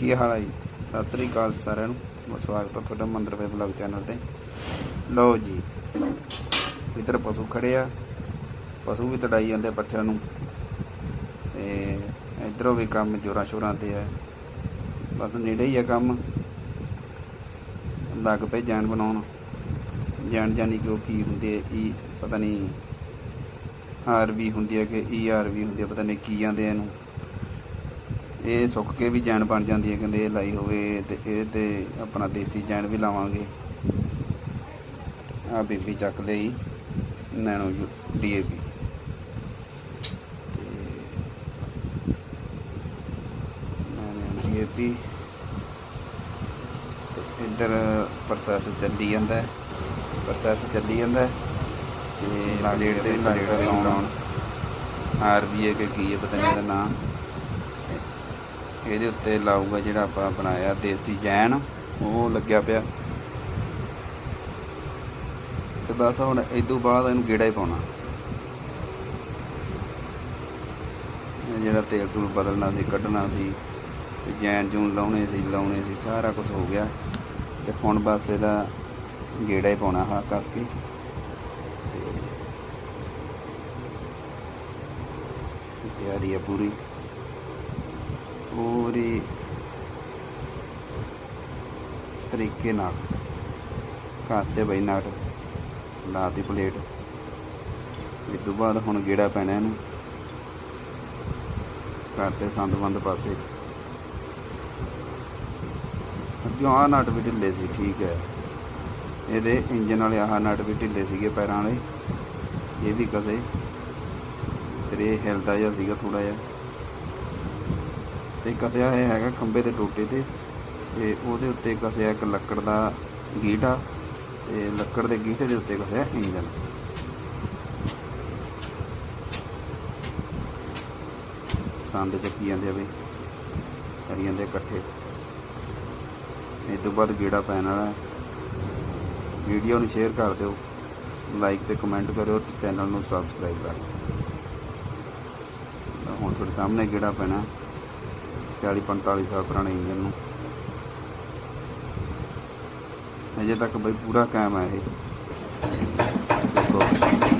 ਕੀ ਹਾਲ ਹੈ ਜੀ? ਸਤਿ ਸ੍ਰੀ ਅਕਾਲ ਸਾਰਿਆਂ ਨੂੰ। ਬਹੁਤ ਸਵਾਗਤ ਹੈ ਤੁਹਾਡਾ ਮੰਦਰ ਵੇ ਬਲੌਗ ਚੈਨਲ ਤੇ। ਲਓ ਜੀ, ਇੱਧਰ ਪਸ਼ੂ ਖੜੇ ਆ। ਪਸ਼ੂ ਵੀ ਤੜਾਈ ਜਾਂਦੇ ਪੱਠਿਆਂ ਨੂੰ। ਤੇ ਇੱਧਰੋਂ ਵੀ ਕੰਮ ਜੋਰਾਂ ਸ਼ੋਰਾਂ ਤੇ ਆ। ਬਸ ਨੇੜੇ ਹੀ ਆ ਕੰਮ। ਲੱਗ ਪਏ ਜਾਨ ਬਣਾਉਣ। ਜਾਣ ਜਾਨੀ ਕਿ ਉਹ ਕੀ ਹੁੰਦੇ ਆ ਈ ਪਤਾ ਨਹੀਂ। ਆਰ ਵੀ ਹੁੰਦੀ ਹੈ ਕਿ ਈ ਆਰ ਵੀ ਹੁੰਦੀ ਹੈ ਪਤਾ ਨਹੀਂ ਕੀ ਆਂਦੇ ਇਹਨੂੰ। ਇਹ ਸੁੱਕ ਕੇ ਵੀ ਜੈਨ ਬਣ ਜਾਂਦੀ ਹੈ ਕਹਿੰਦੇ ਇਹ ਲਾਈ ਹੋਵੇ ਤੇ ਇਹ ਤੇ ਆਪਣਾ ਦੇਸੀ ਜੈਨ ਵੀ ਲਾਵਾਂਗੇ। ਆ ਬੀਬੀ ਚੱਕ ਲਈ ਨੈਣੋ ਡੀਏਪੀ ਨੈਣੋ ਡੀਏਪੀ ਇੱਧਰ ਪ੍ਰੋਸੈਸ ਚੱਲੀ ਜਾਂਦਾ ਪ੍ਰੋਸੈਸ ਚੱਲੀ ਜਾਂਦਾ ਤੇ ਲਾਗੇੜ ਲਾਉਣ। ਆਰਬੀਏ ਕੇ ਕੀ ਹੈ ਪਤਾ ਨਹੀਂ ਇਹਦਾ ਨਾਮ। ਇਹਦੇ ਉੱਤੇ ਲਾਊਗਾ ਜਿਹੜਾ ਆਪਾਂ ਬਣਾਇਆ, ਦੇਸੀ ਜੈਨ, ਉਹ ਲੱਗਿਆ ਪਿਆ। ਤੇ ਬਸ ਹੁਣ ਇਸ ਤੋਂ ਬਾਅਦ ਇਹਨੂੰ ਗੇੜਾ ਹੀ ਪਾਉਣਾ। ਜਿਹੜਾ ਤੇਲ ਤੂਲ ਬਦਲਣਾ ਸੀ, ਕੱਢਣਾ ਸੀ, ਤੇ ਜੈਨ ਜੂਨ ਲਾਉਣੇ ਸੀ ਲਾਉਣੇ ਸੀ, ਸਾਰਾ ਕੁਝ ਹੋ ਗਿਆ। ਤੇ ਹੁਣ ਬਸ ਇਹਦਾ ਗੇੜਾ ਹੀ ਪਾਉਣਾ ਹਾ ਕਸ ਕੇ। ਤਿਆਰੀ ਹੈ ਪੂਰੀ। ਤਰੀਕੇ ਨਾਲ ਘਰ 'ਤੇ ਬਈ ਨਾਟ ਲਾਤੀ ਪਲੇਟ। ਇਸ ਤੋਂ ਬਾਅਦ ਹੁਣ ਗੇੜਾ ਪੈਣਾ ਇਹਨੂੰ। ਕਰਤੇ ਸੰਦ ਬੰਦ ਪਾਸੇ। ਅੱਗੇ ਆਹ ਨਟ ਵੀ ਢਿੱਲੇ ਸੀ, ਠੀਕ ਹੈ। ਇਹਦੇ ਇੰਜਨ ਵਾਲੇ ਆਹ ਨਟ ਵੀ ਢਿੱਲੇ ਸੀਗੇ ਪੈਰਾਂ ਵਾਲੇ। ਇਹ ਵੀ ਕਸੇ। ਤੇਰੇ ਇਹ ਹਿਲਦਾ ਜਿਹਾ ਸੀਗਾ ਥੋੜਾ ਜਿਹਾ। ਤੇ ਕਸਿਆ ਇਹ ਹੈਗਾ ਖੰਬੇ ਦੇ ਟੋਟੇ ਤੇ। ਤੇ ਉਹਦੇ ਉੱਤੇ ਕਸਿਆ ਇੱਕ ਲੱਕੜ ਦਾ ਗੀਟਾ ਤੇ ਲੱਕੜ ਦੇ ਗੀਟੇ ਦੇ ਉੱਤੇ ਕਸਿਆ ਇੰਜਨ ਸੰਦ ਚੱਕੀ ਜਾਂਦੇ ਆ ਵੀ ਕਰੀ ਜਾਂਦੇ ਇਕੱਠੇ। ਇਸ ਤੋਂ ਬਾਅਦ ਗੇੜਾ ਪੈਣ ਵਾਲਾ ਵੀਡੀਓ ਨੂੰ ਸ਼ੇਅਰ ਕਰ ਦਿਓ, ਲਾਈਕ ਤੇ ਕਮੈਂਟ ਕਰਿਓ ਤੇ ਚੈਨਲ ਨੂੰ ਸਬਸਕ੍ਰਾਈਬ ਕਰ ਹੁਣ ਤੁਹਾਡੇ ਸਾਹਮਣੇ ਗੇੜਾ ਪੈਣਾ 40 45 ਸਾਲ ਪੁਰਾਣੇ ਇੰਜਨ ਨੂੰ। ਅਜੇ ਤੱਕ ਬਈ ਪੂਰਾ ਕਾਇਮ ਹੈ ਇਹ। ਦੇਖੋ